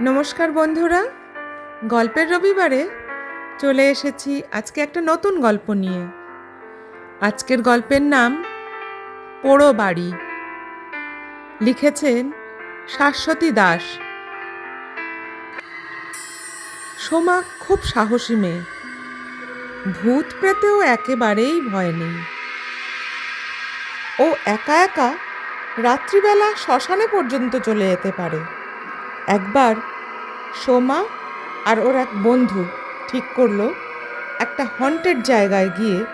নমস্কার বন্ধুরা। গল্পের রবিবারে চলে এসেছি আজকে একটা নতুন গল্প নিয়ে। আজকের গল্পের নাম পোড়ো বাড়ি। লিখেছেন শাশ্বতী দাস। সোমা খুব সাহসী মেয়ে। ভূত প্রেতেও একেবারেই ভয় নেই। ও একা একা রাত্রিবেলা শ্মশানে পর্যন্ত চলে যেতে পারে। একবার সোমা আর ওর এক বন্ধু ঠিক করল, একটা হন্টেড জায়গায় গিয়ে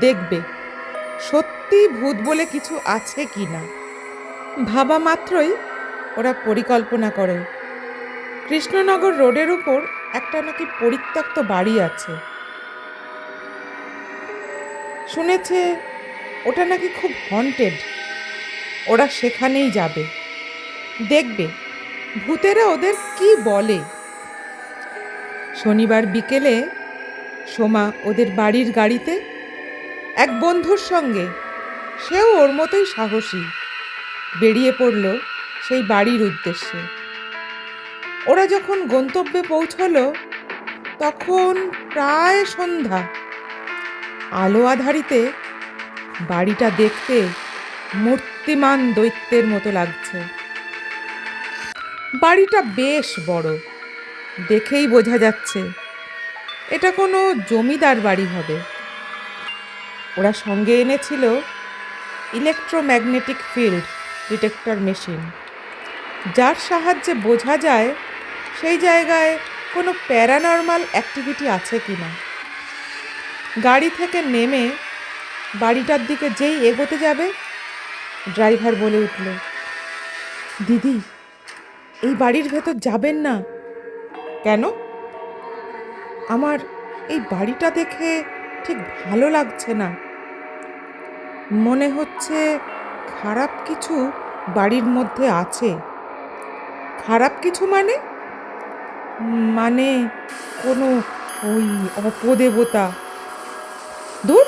দেখবে সত্যি ভূত বলে কিছু আছে কি না। ভাবা মাত্রই ওরা পরিকল্পনা করে। কৃষ্ণনগর রোডের উপর একটা নাকি পরিত্যক্ত বাড়ি আছে। শুনেছে ওটা নাকি খুব হন্টেড ওরা সেখানেই যাবে। দেখবে ভূতেরা ওদের কি বলে? শনিবার বিকেলে সোমা ওদের বাড়ির গাড়িতে এক বন্ধুর সঙ্গে, সেও ওর মতোই সাহসী, বেরিয়ে পড়ল সেই বাড়ির উদ্দেশ্যে। ওরা যখন গন্তব্যে পৌঁছলো, তখন প্রায় সন্ধ্যা। আলো আধারিতে বাড়িটা দেখতে মূর্তিমান দৈত্যের মতো লাগছে। বাড়িটা বেশ বড়। দেখেই বোঝা যাচ্ছে, এটা কোনো জমিদার বাড়ি হবে। ওরা সঙ্গে এনেছিল ইলেকট্রোম্যাগনেটিক ফিল্ড ডিটেক্টর মেশিন যার সাহায্যে বোঝা যায়, সেই জায়গায় কোনো প্যারানর্মাল অ্যাক্টিভিটি আছে কি না গাড়ি থেকে নেমে বাড়িটার দিকে যেই এগোতে যাবে, ড্রাইভার বলে উঠল, দিদি এই বাড়ির ভেতর যাবেন না। কেন? আমার এই বাড়িটা দেখে ঠিক ভালো লাগছে না। মনে হচ্ছে খারাপ কিছু বাড়ির মধ্যে আছে। খারাপ কিছু মানে? মানে কোনো ওই অপদেবতা। দূর,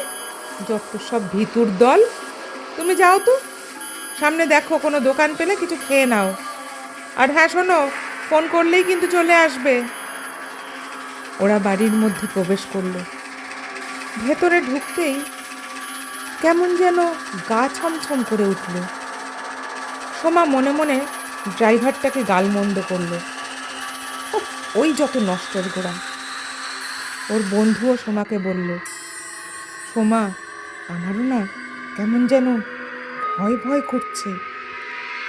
যত সব ভিতুর দল। তুমি যাও তো। সামনে দেখো, কোনো দোকান পেলে কিছু খেয়ে নাও। আর হ্যাঁ শোনো ফোন করলেই কিন্তু চলে আসবে। ওরা বাড়ির মধ্যে প্রবেশ করল। ভেতরে ঢুকতেই কেমন যেন গা ছমছম করে উঠল। সোমা মনে মনে ড্রাইভারটাকে গালমন্দ করল। ওই যত নষ্টের গোড়া। ওর বন্ধুও সোমাকে বলল, সোমা, আমারও না কেমন যেন ভয় ভয় করছে।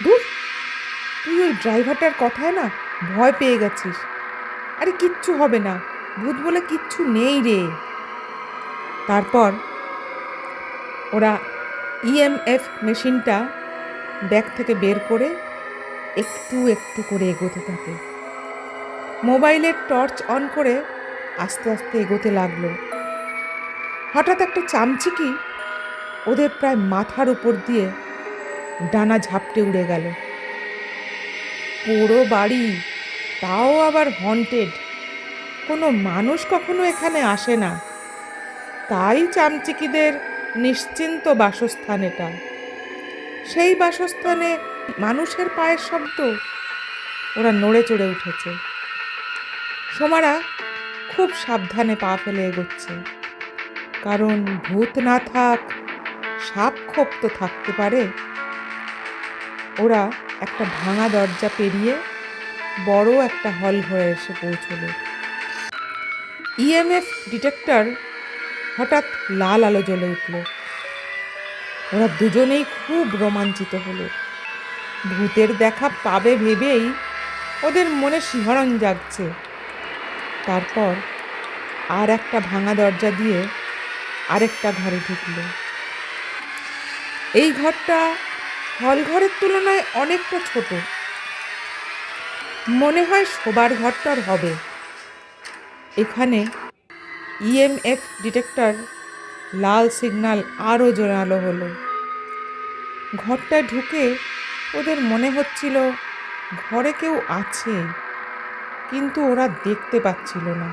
দূর তুই ওই ড্রাইভারটার কথায় না ভয় পেয়ে গেছিস। আরে কিচ্ছু হবে না, ভূত বলে কিচ্ছু নেই রে। তারপর ওরা ইএমএফ মেশিনটা ব্যাগ থেকে বের করে একটু একটু করে এগোতে থাকে। মোবাইলের টর্চ অন করে আস্তে আস্তে এগোতে লাগল। হঠাৎ একটা চামচিকি ওদের প্রায় মাথার উপর দিয়ে ডানা ঝাপটে উড়ে গেল। পুরো বাড়ি, তাও আবার হন্টেড কোনো মানুষ কখনো এখানে আসে না। তাই চামচিকিদের নিশ্চিন্ত বাসস্থান এটা। সেই বাসস্থানে মানুষের পায়ের শব্দ, ওরা নড়ে চড়ে উঠেছে। সোমারা খুব সাবধানে পা ফেলে এগোচ্ছে। কারণ ভূত না থাক, সাপ খোপ তো থাকতে পারে। ওরা একটা ভাঙা দরজা পেরিয়ে বড় একটা হল ঘরে এসে পৌঁছলো। ইএমএফ ডিটেক্টর হঠাৎ লাল আলো জ্বলে উঠল। ওরা দুজনেই খুব রোমাঞ্চিত হলো। ভূতের দেখা পাবে ভেবেই ওদের মনে শিহরণ জাগছে। তারপর আর একটা ভাঙা দরজা দিয়ে আরেকটা ঘরে ঢুকলো। এই ঘরটা হল ঘরের তুলনায় অনেকটা ছোট। মনে হয় শোবার ঘরটার হবে। এখানে ইএমএফ ডিটেক্টর লাল সিগন্যাল আরও জোরালো হলো। ঘরটায় ঢুকে ওদের মনে হচ্ছিল ঘরে কেউ আছে, কিন্তু ওরা দেখতে পাচ্ছিল না।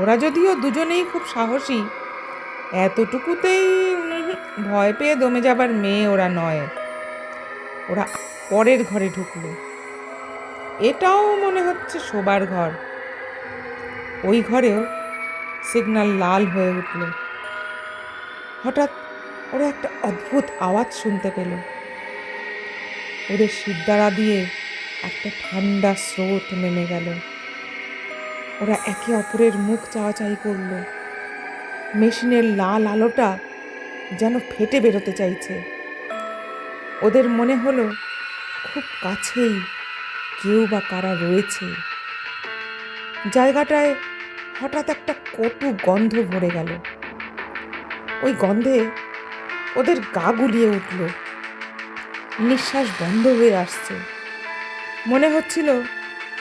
ওরা যদিও দুজনেই খুব সাহসী, এতটুকুতেই ভয় পেয়ে দমে যাবার মেয়ে ওরা নয়। ওরা পরের ঘরে ঢুকলো। এটাও মনে হচ্ছে শোবার ঘর। ওই ঘরেও সিগন্যাল লাল হয়ে উঠল। হঠাৎ ওরা একটা অদ্ভুত আওয়াজ শুনতে পেল। ওদের শিরদাঁড়া দিয়ে একটা ঠান্ডা স্রোত নেমে গেল। ওরা একে অপরের মুখ চাওয়াচাই করল। মেশিনের লাল আলোটা যেন ফেটে বেরোতে চাইছে। ওদের মনে হলো খুব কাছেই কেউ বা কারা রয়েছে। জায়গাটায় হঠাৎ একটা কটু গন্ধ ভরে গেল। ওই গন্ধে ওদের গা গুলিয়ে উঠল। নিঃশ্বাস বন্ধ হয়ে আসছে। মনে হচ্ছিল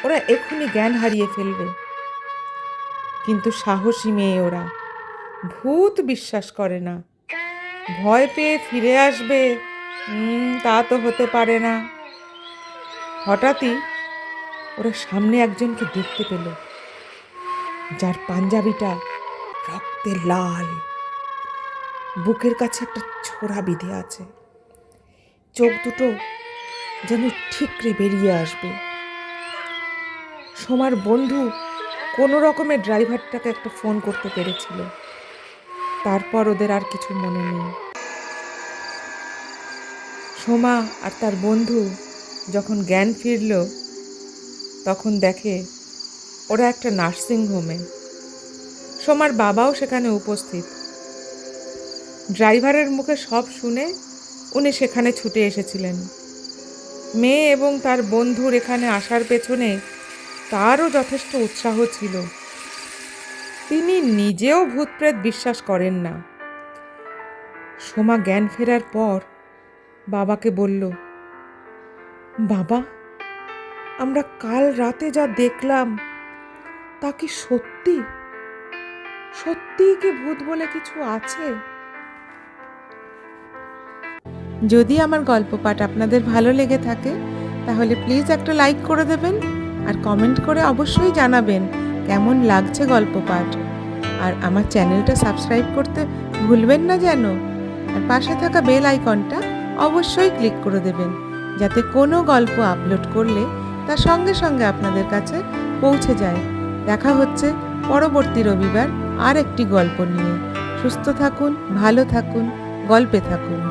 ওরা এক্ষুনি জ্ঞান হারিয়ে ফেলবে। কিন্তু সাহসী মেয়ে ওরা। ভূত বিশ্বাস করে না। ভয় পেয়ে ফিরে আসবে। তা তো হতে পারে না। হঠাৎই ওরা সামনে একজনকে দেখতে পেল, যার পাঞ্জাবিটা রক্তে লাল। বুকের কাছে একটা ছোড়া বিধে আছে। চোখ দুটো যেন ঠিকরে বেরিয়ে আসবে। সোমার বন্ধু কোনো রকমের ড্রাইভারটাকে একটা ফোন করতে পেরেছিল। তারপর ওদের আর কিছু মনে নেই। সোমা আর তার বন্ধু যখন জ্ঞান ফিরল, তখন দেখে ওরা একটা নার্সিং হোমে। সোমার বাবাও সেখানে উপস্থিত। ড্রাইভারের মুখে সব শুনে উনি সেখানে ছুটে এসেছিলেন। মেয়ে এবং তার বন্ধুর এখানে আসার পেছনে তারও যথেষ্ট উৎসাহ ছিল। তিনি নিজেও ভূতপ্রেত বিশ্বাস করেন না। সোমা জ্ঞান ফেরার পর বাবাকে বলল, বাবা, আমরা কাল রাতে যা দেখলাম, তা কি সত্যি? সত্যিই কি ভূত বলে কিছু আছে? যদি আমার গল্প পাঠ আপনাদের ভালো লেগে থাকে, তাহলে প্লিজ একটা লাইক করে দেবেন আর কমেন্ট করে অবশ্যই জানাবেন কেমন লাগছে গল্প পাঠ? আর আমার চ্যানেলটা সাবস্ক্রাইব করতে ভুলবেন না যেন। আর পাশে থাকা বেল আইকনটা অবশ্যই ক্লিক করে দেবেন, যাতে কোনো গল্প আপলোড করলে তা সঙ্গে সঙ্গে আপনাদের কাছে পৌঁছে যায়। দেখা হচ্ছে পরবর্তী রবিবার আর একটি গল্প নিয়ে। সুস্থ থাকুন, ভালো থাকুন, গল্পে থাকুন।